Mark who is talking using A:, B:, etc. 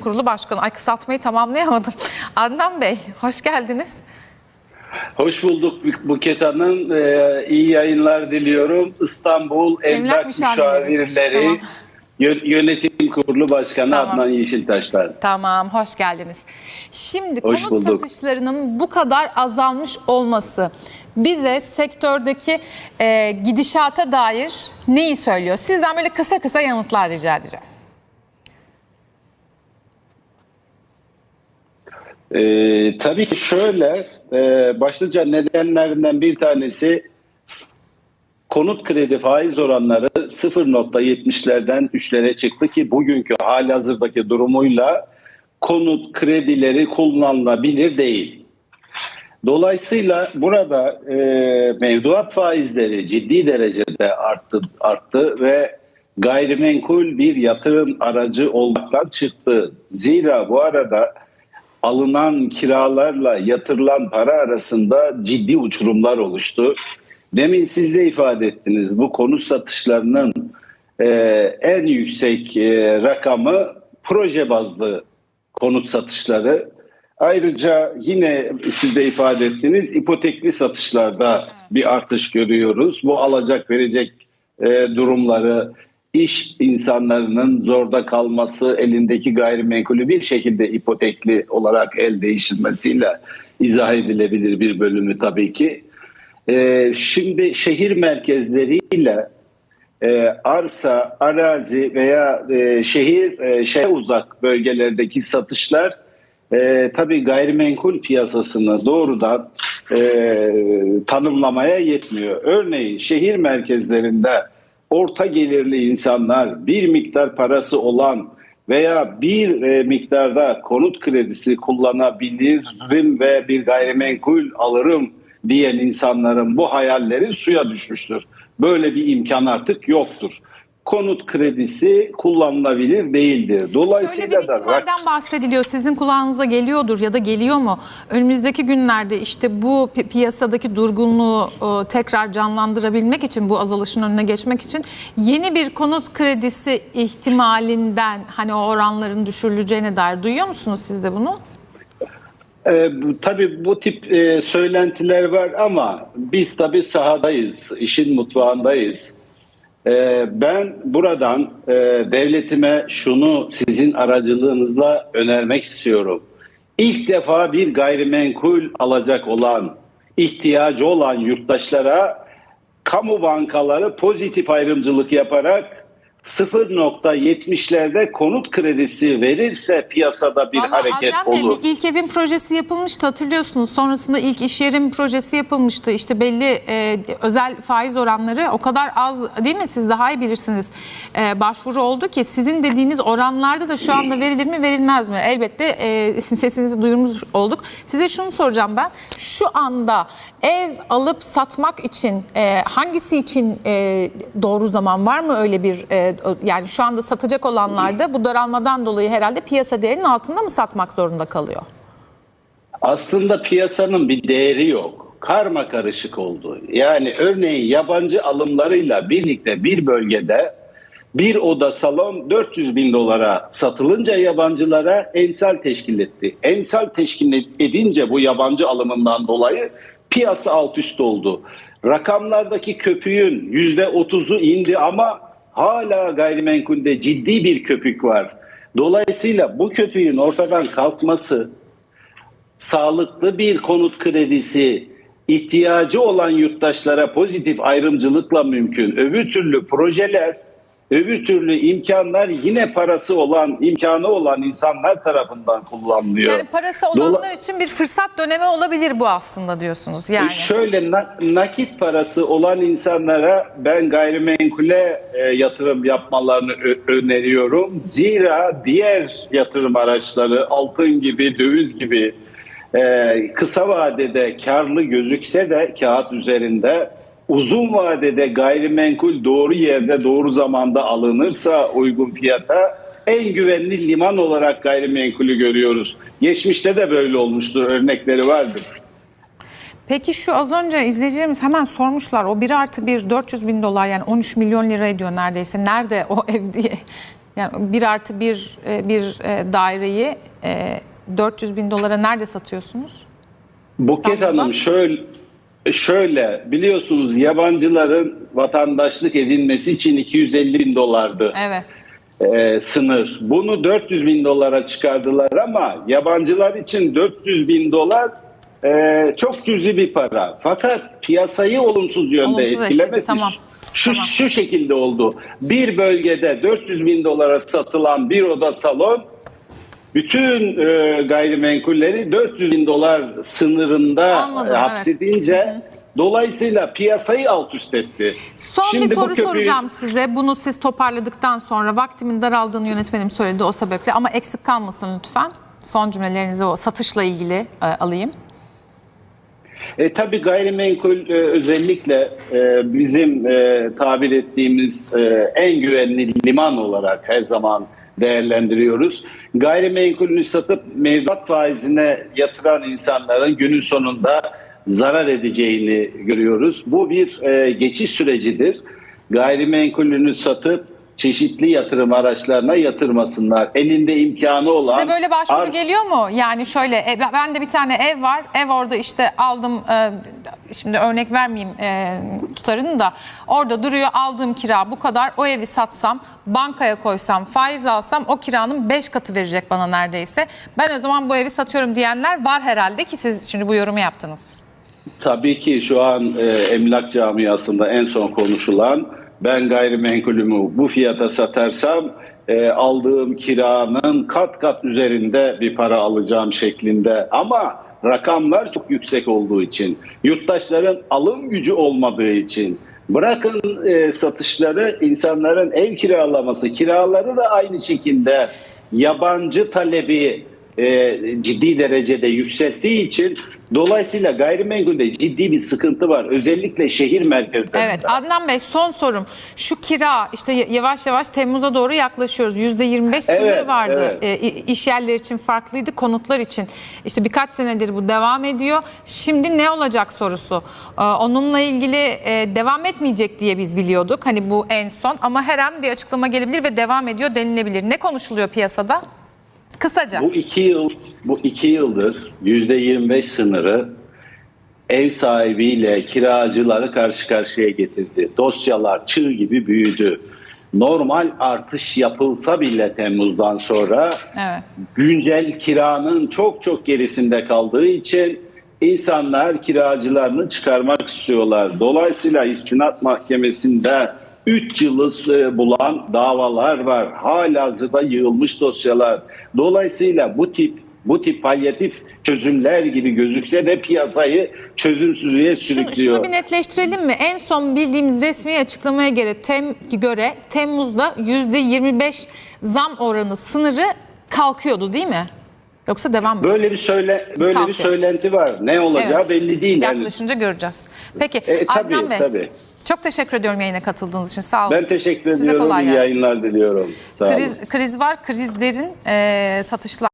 A: Kurulu Başkanı. Ay kısaltmayı tamamlayamadım. Adnan Bey hoş geldiniz.
B: Hoş bulduk Buket Hanım. Ee, iyi yayınlar diliyorum. İstanbul
A: Emlak
B: Emlak
A: Müşavirleri. Tamam.
B: Yö- Yönetim Kurulu Başkanı
A: Tamam.
B: Adnan Yeşiltaşlar.
A: Tamam hoş geldiniz. Şimdi
B: Hoş
A: konut
B: bulduk.
A: satışlarının bu kadar azalmış olması bize sektördeki e, gidişata dair neyi söylüyor? Sizden böyle kısa kısa yanıtlar rica edeceğim.
B: Ee, tabii ki şöyle, e, başlıca nedenlerinden bir tanesi konut kredi faiz oranları 0.70'lerden 3'lere çıktı ki bugünkü hali hazırdaki durumuyla konut kredileri kullanılabilir değil. Dolayısıyla burada e, mevduat faizleri ciddi derecede arttı, arttı ve gayrimenkul bir yatırım aracı olmaktan çıktı. Zira bu arada alınan kiralarla yatırılan para arasında ciddi uçurumlar oluştu. Demin siz de ifade ettiniz bu konut satışlarının e, en yüksek e, rakamı proje bazlı konut satışları. Ayrıca yine siz de ifade ettiniz ipotekli satışlarda bir artış görüyoruz. Bu alacak verecek e, durumları, iş insanlarının zorda kalması, elindeki gayrimenkulü bir şekilde ipotekli olarak el değiştirmesiyle izah edilebilir bir bölümü tabii ki. E, şimdi şehir merkezleriyle e, arsa, arazi veya e, şehir e, şehre uzak bölgelerdeki satışlar e, tabii gayrimenkul piyasasını doğrudan e, tanımlamaya yetmiyor. Örneğin şehir merkezlerinde orta gelirli insanlar bir miktar parası olan veya bir e, miktarda konut kredisi kullanabilirim ve bir gayrimenkul alırım diyen insanların bu hayalleri suya düşmüştür. Böyle bir imkan artık yoktur. Konut kredisi kullanılabilir değildir.
A: Şöyle
B: Dolayısıyla
A: bir
B: da
A: ihtimalden bahsediliyor. Sizin kulağınıza geliyordur ya da geliyor mu? Önümüzdeki günlerde işte bu pi- piyasadaki durgunluğu e, tekrar canlandırabilmek için, bu azalışın önüne geçmek için yeni bir konut kredisi ihtimalinden hani o oranların düşürüleceğine dair duyuyor musunuz siz de bunu?
B: E, bu, tabii bu tip e, söylentiler var ama biz tabii sahadayız, işin mutfağındayız. E, ben buradan e, devletime şunu sizin aracılığınızla önermek istiyorum. İlk defa bir gayrimenkul alacak olan, ihtiyacı olan yurttaşlara kamu bankaları pozitif ayrımcılık yaparak 0.70'lerde konut kredisi verirse piyasada bir
A: Vallahi
B: hareket
A: Adem
B: olur.
A: bir ilk evin projesi yapılmıştı hatırlıyorsunuz. Sonrasında ilk iş yerim projesi yapılmıştı. İşte belli e, özel faiz oranları o kadar az değil mi? Siz daha iyi bilirsiniz. E, başvuru oldu ki sizin dediğiniz oranlarda da şu anda verilir mi verilmez mi? Elbette e, sesinizi duyurmuş olduk. Size şunu soracağım ben. Şu anda ev alıp satmak için e, hangisi için e, doğru zaman var mı öyle bir e, yani şu anda satacak olanlar da bu daralmadan dolayı herhalde piyasa değerinin altında mı satmak zorunda kalıyor?
B: Aslında piyasanın bir değeri yok. Karma karışık oldu. Yani örneğin yabancı alımlarıyla birlikte bir bölgede bir oda salon 400 bin dolara satılınca yabancılara emsal teşkil etti. Emsal teşkil edince bu yabancı alımından dolayı piyasa alt üst oldu. Rakamlardaki köpüğün %30'u indi ama hala gayrimenkulde ciddi bir köpük var. Dolayısıyla bu köpüğün ortadan kalkması sağlıklı bir konut kredisi ihtiyacı olan yurttaşlara pozitif ayrımcılıkla mümkün. Öbür türlü projeler, öbür türlü imkanlar yine parası olan, imkanı olan insanlar tarafından kullanılıyor.
A: Yani parası olanlar için bir fırsat dönemi olabilir bu aslında diyorsunuz yani.
B: Şöyle na- nakit parası olan insanlara ben gayrimenkule e, yatırım yapmalarını öneriyorum. Zira diğer yatırım araçları altın gibi, döviz gibi e, kısa vadede karlı gözükse de kağıt üzerinde uzun vadede gayrimenkul doğru yerde doğru zamanda alınırsa uygun fiyata en güvenli liman olarak gayrimenkulü görüyoruz. Geçmişte de böyle olmuştur, örnekleri vardır.
A: Peki şu az önce izleyicilerimiz hemen sormuşlar o 1 artı 1 400 bin dolar yani 13 milyon lira ediyor neredeyse. Nerede o ev diye. Yani bir artı bir, e, bir e, daireyi e, 400 bin dolara nerede satıyorsunuz?
B: Buket
A: İstanbul'da?
B: Hanım şöyle şöyle biliyorsunuz yabancıların vatandaşlık edinmesi için 250 bin dolardı
A: Evet.
B: e, sınır. Bunu 400 bin dolara çıkardılar ama yabancılar için 400 bin dolar e, çok cüzi bir para. Fakat piyasayı olumsuz yönde
A: Olumsuz
B: etkilemesi
A: tamam.
B: şu,
A: Tamam.
B: şu şekilde oldu. Bir bölgede 400 bin dolara satılan bir oda salon bütün e, gayrimenkulleri 400 bin dolar sınırında
A: Anladım,
B: e,
A: evet.
B: hapsedince dolayısıyla piyasayı alt üst etti.
A: Son
B: Şimdi
A: bir soru
B: köprüyü-
A: soracağım size. Bunu siz toparladıktan sonra vaktimin daraldığını yönetmenim söyledi o sebeple ama eksik kalmasın lütfen. Son cümlelerinizi o satışla ilgili e, alayım.
B: E, tabii gayrimenkul e, özellikle e, bizim e, tabir ettiğimiz e, en güvenli liman olarak her zaman değerlendiriyoruz. Gayrimenkulünü satıp mevduat faizine yatıran insanların günün sonunda zarar edeceğini görüyoruz. Bu bir e, geçiş sürecidir. Gayrimenkulünü satıp çeşitli yatırım araçlarına yatırmasınlar. Elinde imkanı olan
A: Size böyle başvuru
B: arz-
A: geliyor mu? Yani şöyle e, ben de bir tane ev var. Ev orada işte aldım e, şimdi örnek vermeyeyim e, tutarını da orada duruyor aldığım kira bu kadar. O evi satsam bankaya koysam faiz alsam o kiranın 5 katı verecek bana neredeyse. Ben o zaman bu evi satıyorum diyenler var herhalde ki siz şimdi bu yorumu yaptınız.
B: Tabii ki şu an e, emlak camiasında en son konuşulan ben gayrimenkulümü bu fiyata satarsam e, aldığım kiranın kat kat üzerinde bir para alacağım şeklinde. Ama rakamlar çok yüksek olduğu için yurttaşların alım gücü olmadığı için bırakın e, satışları insanların ev kiralaması kiraları da aynı şekilde yabancı talebi e, ciddi derecede yükselttiği için dolayısıyla gayrimenkulde ciddi bir sıkıntı var. Özellikle şehir merkezlerinde.
A: Evet Adnan Bey son sorum. Şu kira işte yavaş yavaş Temmuz'a doğru yaklaşıyoruz. %25 sınır
B: Evet,
A: vardı.
B: evet.
A: E, iş yerleri için farklıydı, konutlar için. İşte birkaç senedir bu devam ediyor. Şimdi ne olacak sorusu. Ee, onunla ilgili e, devam etmeyecek diye biz biliyorduk. Hani bu en son ama her an bir açıklama gelebilir ve devam ediyor denilebilir. Ne konuşuluyor piyasada? Kısaca.
B: Bu iki yıl, bu iki yıldır yüzde 25 sınırı ev sahibiyle kiracıları karşı karşıya getirdi. Dosyalar çığ gibi büyüdü. Normal artış yapılsa bile Temmuz'dan sonra
A: Evet.
B: güncel kiranın çok çok gerisinde kaldığı için insanlar kiracılarını çıkarmak istiyorlar. Dolayısıyla istinat mahkemesinde 3 yılı e, bulan davalar var. Halihazırda yığılmış dosyalar. Dolayısıyla bu tip bu tip palyatif çözümler gibi gözükse de piyasayı çözümsüzlüğe
A: Şunu,
B: sürüklüyor.
A: şunu bir netleştirelim mi? En son bildiğimiz resmi açıklamaya göre, tem, göre Temmuz'da %25 zam oranı sınırı kalkıyordu değil mi? Yoksa devam mı?
B: Böyle bir söyle böyle bir
A: Kalkıyor.
B: söylenti var. Ne olacağı
A: Evet.
B: belli değil. Yani
A: Yaklaşınca göreceğiz. Peki
B: E, tabii,
A: Adnan Bey
B: tabii.
A: çok teşekkür ediyorum yayına katıldığınız için. Sağ olun.
B: ben teşekkür
A: Size
B: ediyorum.
A: kolay
B: İyi
A: gelsin.
B: yayınlar diliyorum. Sağ olun.
A: Kriz, kriz var. Krizlerin e, satışlar